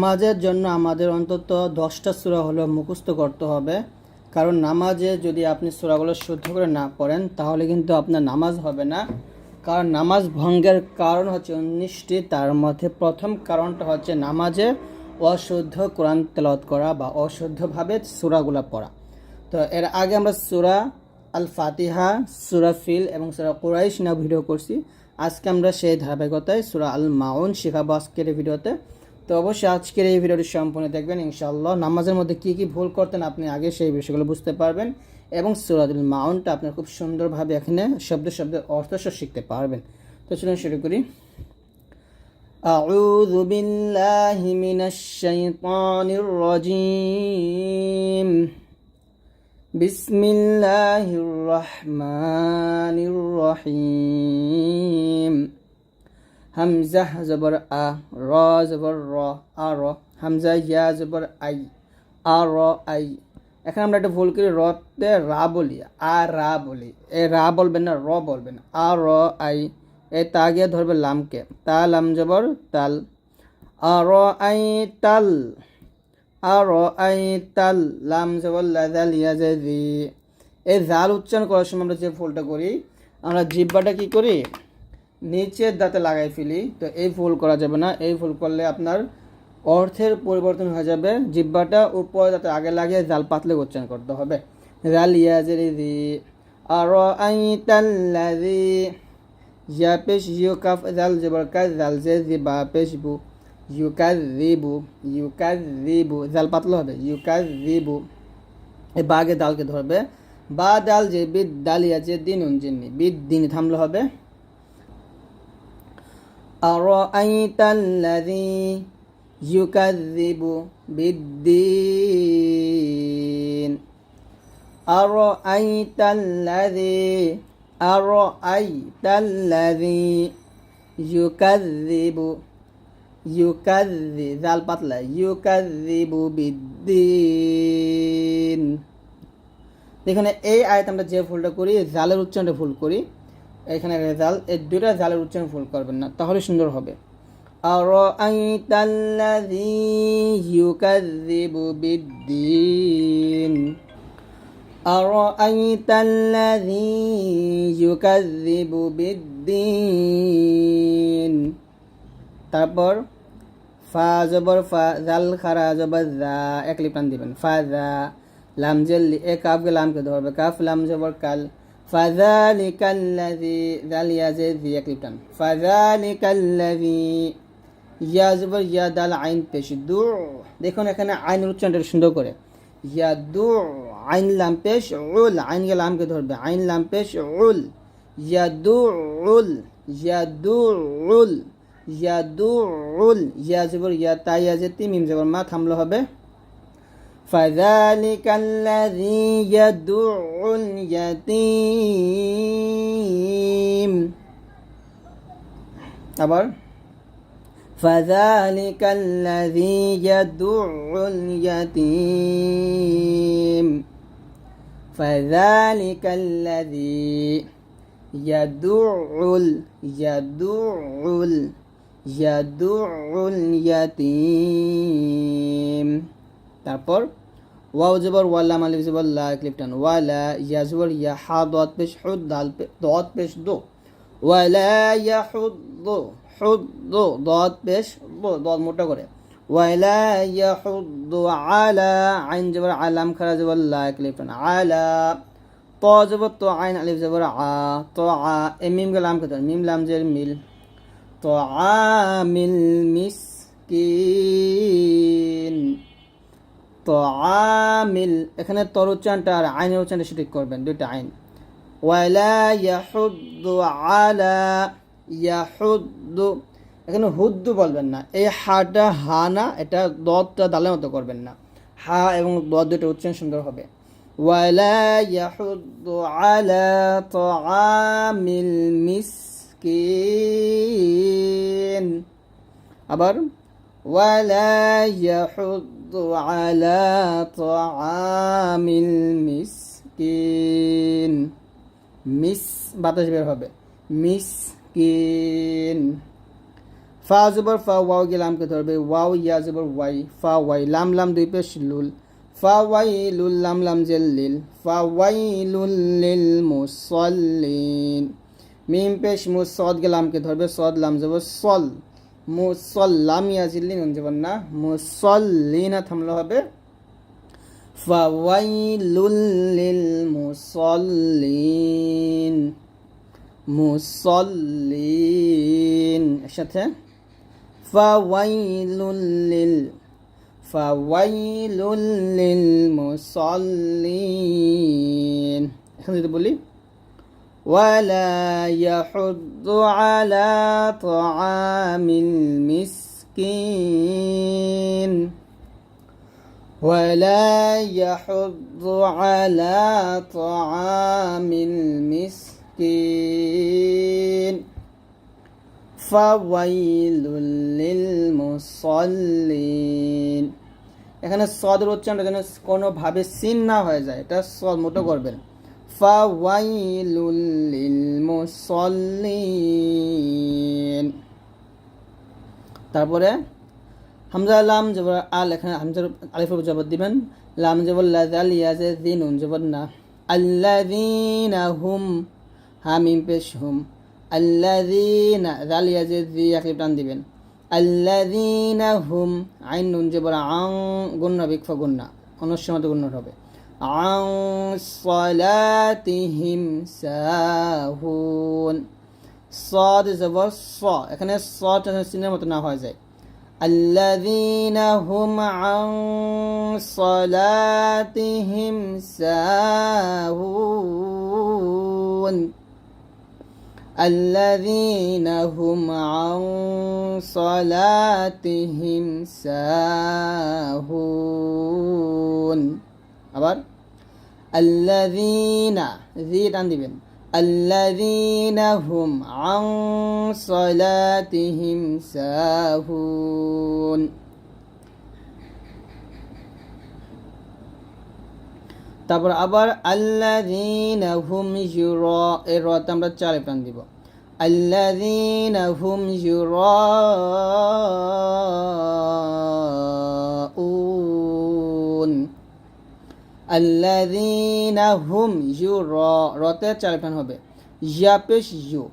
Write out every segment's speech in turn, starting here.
নামাজের জন্য আমাদের অন্তত দশটা সূরা হলো মুখস্থ করতে হবে। কারণ নামাজে যদি আপনি সূরাগুলো শুদ্ধ করে না পড়েন, তাহলে কিন্তু আপনার নামাজ হবে না। কারণ নামাজ ভঙ্গের কারণ হচ্ছে উনিশটি। তার মধ্যে প্রথম কারণটা হচ্ছে নামাজে অশুদ্ধ কোরআন তেলাওয়াত করা বা অশুদ্ধভাবে সূরাগুলো পড়া। তো এর আগে আমরা সূরা আল ফাতিহা সূরা ফিল এবং সূরা কুরাইশ না ভিডিও করছি। আজকে আমরা সেই ধারাবাহিকতায় সূরা আল মাউন শেখাবো আজকের ভিডিওতে তো অবশ্যই আজকের এই ভিডিওটি সম্পূর্ণ দেখবেন ইনশাআল্লাহ নামাজের মধ্যে কি কি ভুল করতেন আপনি আগে সেই বিষয়গুলো বুঝতে পারবেন এবং সুরাদুল মাউনটা আপনি খুব সুন্দরভাবে এখানে শব্দ শব্দের অর্থ সহ শিখতে পারবেন তো চলুন শুরু করি أعوذ بالله من الشيطان الرجيم بسم الله الرحمن الرحيم হামজা জবর আ র জবর র আ র হামজা ইয়া জবর আই আ র আই এখানে আমরা একটা ভুল করি, রতে রা বলি, আ, রা বলি। এ রা বলবেন না, র বলবেন। আ, র, আই, এ তা গিয়ে ধরবে লামকে। তা, লাম জবর তাল। আ, র, আই, তাল। আ, র, আই, তাল। লাম জবর লাজাল ইয়াজাদি এই জাল উচ্চারণ করার সময় আমরা যে ভুলটা করি, আমরা জিব্বাটা কি করি? নিচের দাঁতে লাগাই ফেলি, তো এই ভুল করা যাবে না। এই ভুল করলে আপনার অর্থের পরিবর্তন হয়ে যাবে। জিব্বাটা উপর দাঁতে আগে লাগিয়ে জাল পাতলে উচ্চারণ করতে হবে। জাল দি, আর পেশ ইউ কাফ জাল ইউ ইউ জাল পাতলে হবে, ইউ বাগে দালকে ধরবে। বা ডাল যে বিদ ডালিয়া যে দিন উনজিন্নি বিদ দিন থামলে হবে। أرأيت الذي يكذب بالدين أرأيت الذي أرأيت الذي يكذب يكذب ذال بطلة يكذب بالدين এখানে এই আয়ত আমরা যে ভুলটা করি জালের উচ্চারণটা ভুল করি এখানে রেজাল এই দুইটা জালের উচ্চারণ ভুল করবেন না তাহলে সুন্দর হবে أرأيت الذي يكذب بالدين أرأيت الذي يكذب بالدين তারপর ফা জবর ফা জাল খারা জবর জা এক লিপান দিবেন ফা জা লাম জেল এ কাফকে লামকে ধরবে কাফ লাম জবর কাল فذلك الذي ذل يزيد ذي يكلبتن فذلك الذي ইয়া জবর ইয়া দাল আইন পেশ দু দেখুন এখানে আইন উচ্চারণটা সুন্দর করে ইয়া দু আইন লাম পেশ উল আইন কে লামকে ধরবে আইন লাম পেশ উল ইয়া দু উল ইয়া দু উল ইয়া দু উল ইয়া জবর ইয়া তাই ইয়াজেতি মিম জবর মা থামলো হবে فذلك الذي يدع اليتيم আবার فذلك الذي يدع اليتيم فذلك الذي يدع يدع يدع اليتيم তারপর ওয়াও জবর ওয়াল্লা মালিক জবর, লা ক্লিপটান ওয়ালা ইয়া জবর ইয়া হা দত পেশ হুদ, দাল দত পেশ দো। ওয়ালা ইয়া হুদ দো হুদ দো, দত পেশ দো, দত মোটা করে। ওয়ালা ইয়া হুদ দো, আলা, আইন জবর, আলাম খারা জবর, লা ক্লিপটান আলা, ত জবর, তো আইন আলিফ জবর, আ, তো আ, এ মিম গেলাম কে মিম লাম জের মিল। তো আমিল মিসকিন। আমিল এখানে তর উচ্চারণটা আর আইনের উচ্চারণটা সেটি করবেন, দুইটা আইন। আলা এখানে হুদ্দু বলবেন না, এই হাটা হা না, এটা দতটা দালের মতো করবেন না। হা এবং দ দুটা উচ্চারণ সুন্দর হবে। আলা আবার على طعام المسكين মিস বাতাস বের হবে মিসকিন ফা জবর ফা ওয়াও গিয়ে লামকে ধরবে ওয়াও ইয়া জবর ওয়াই ফা ওয়াই লাম লাম দুই পেশ লুল ফা ওয়াই লুল লাম লাম জেল লিল ফা ওয়াই লুল লিল মুসল্লিন মিম পেশ মুসদ গে লামকে ধরবে সদ লাম জবর সল মুসল্লাম ইয়া জিল্লিন নুন জবর না? মুসল্লিনা থামলে হবে। ফাওয়াইলুল লিল মুসল্লিন। মুসল্লিন। একসাথে। ফাওয়াইলুল লিল। ফাওয়াইলুল লিল মুসল্লিন। এখন যদি বলি ولا يحض على طعام المسكين ولا يحض على طعام المسكين فويل للمصلين এখানে সদের উচ্চারণটা যেন কোনোভাবে সিন না হয়ে যায় এটা সদ মোটো করবেন লিল মুসল্লিন। তারপরে হামজা লাম জবর আল এখানে হামজার উপর জবর দিবেন। লাম জবর লাজাল ইয়াজে দিন জবর না। আল্লাযীনা হুম, হামিম পেশ হুম। আল্লাযীনা জাল ইয়াজে দি একলি টান দিবেন। আল্লাযীনা হুম, আইন নুন জবর আং গুন্না বিকফা গুন্না অনুসমাত গুণ্য হবে। আং সলাতিহিম সাহুন সদ জবর স এখানে স সিনের মতো না হয়ে যায় الذين هم عن صلاتهم ساهون الذين هم عن صلاتهم ساهون আবার আল্লাদিনা জি টান দিবেন। আল্লাদিনা হুম আং সলাতিহিম সাহুন তারপর আবার আল্লাদিনা হুম ইউর এর রতে আমরা চারে প্রাণ দিব। আল্লাদিনা হুম ইউর আল্লাযীনা হুম ইউরা রতে চার প্রাণ হবে। ইয়া পেশ ইউ।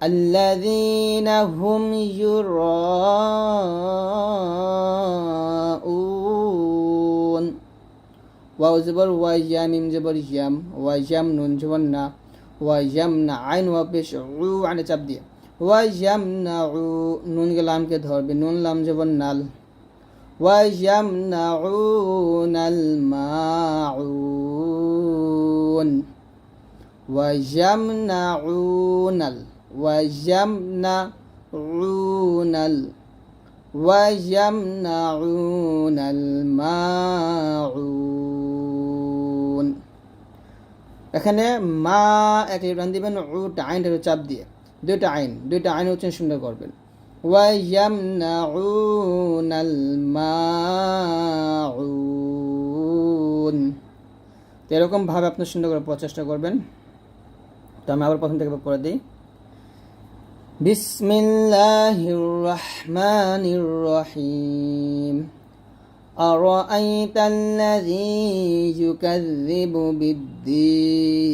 আল্লাযীনা হুম ইউরাউন ওয়াও জবর ওয়া ইয়া মিম জবর ইয়াম। ওয়া ইয়াম, নুন জবর না। ওয়া ইয়াম, না আইন, ওয়া পেশ উ আনে চাপ দিয়ে। ওয়া ইয়াম, না উ নুন কে লামকে ধরবে। নুন লাম জবর নাল। ওয়া ইয়াম না উ নাল মাউন ওয়া ইয়াম না উ নাল ওয়া ইয়াম না উ নাল ويمنعون الماعون এখানে মা এক টান দিবেন উটা আইনটা চাপ দিয়ে দুইটা আইন দুইটা আইন উচ্চারণ সুন্দর করবেন ويمنعون الماعون তো এরকমভাবে আপনি সুন্দর করে প্রচেষ্টা করবেন তো আমি আবার প্রথম থেকে পড়ে দিই بسم الله الرحمن الرحيم أرأيت الذي يكذب بالدين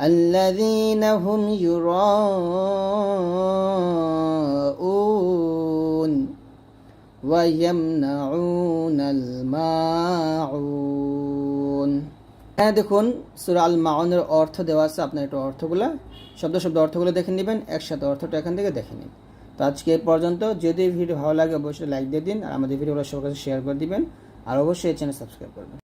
الذين هم يراءون ويمنعون الماعون হ্যাঁ দেখুন সুরা আল মাউনের অর্থ দেওয়া আছে আপনার একটু অর্থগুলা শব্দ শব্দ অর্থগুলো দেখে নেবেন একসাথে অর্থটা এখান থেকে দেখে নিন তো আজকে এই পর্যন্ত যদি ভিডিও ভালো লাগে অবশ্যই লাইক দিয়ে দিন আর আমাদের ভিডিওগুলো সবার কাছে শেয়ার করে দিবেন আর অবশ্যই এই চ্যানেল সাবস্ক্রাইব করবেন